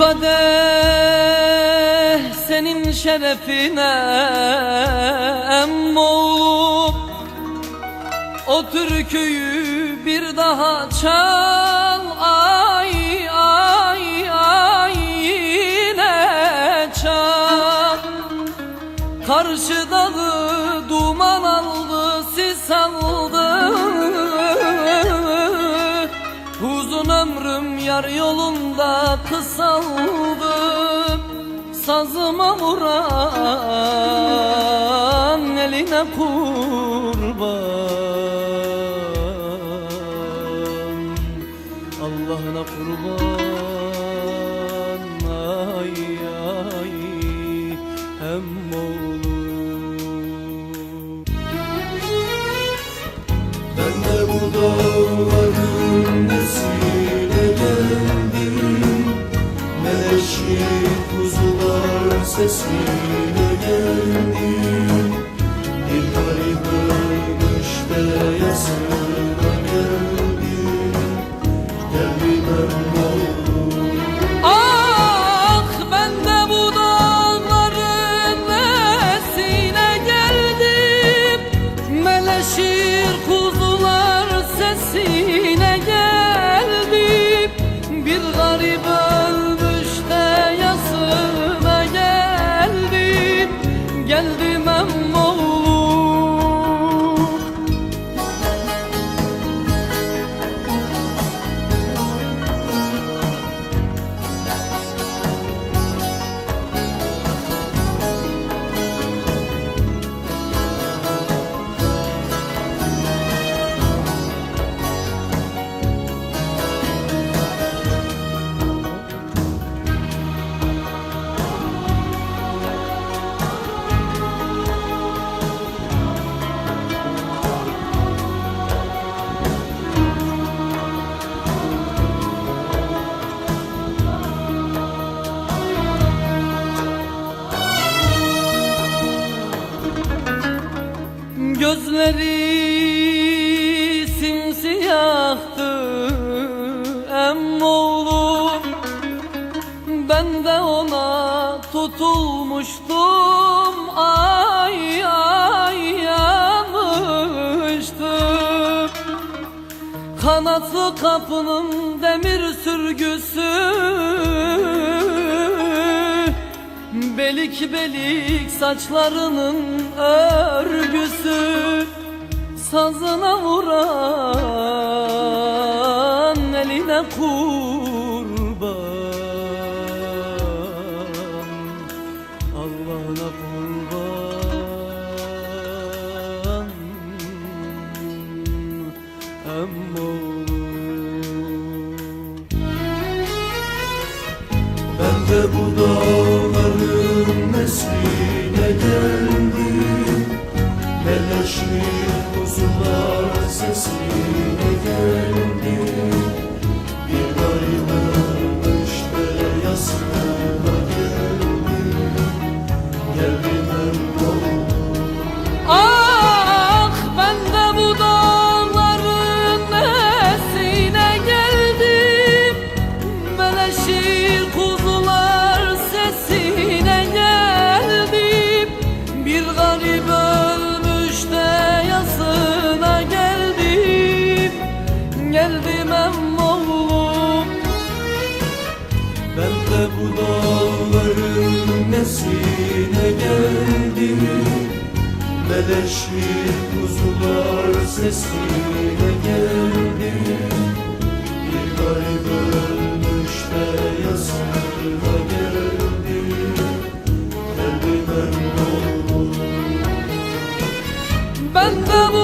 kadeh senin şerefine emmoğlum O türküyü bir daha çal yar yolunda kısaldı Sazıma vuran eline kurban kuzular sesine Kanatlı kapının demir sürgüsü. Belik belik saçlarının örgüsü. Sazına vuran eline kurban Emmoğlum Ben de bu dağların nesline geldim. Meleşli kuzular sesine geldim Meleşir kuzular sesine geldim Bir garip ölmüş de yasına geldim Geldim emmoğlum Ben de bu dağların nesine geldim. Meleşli kuzular sesine geldim Geldim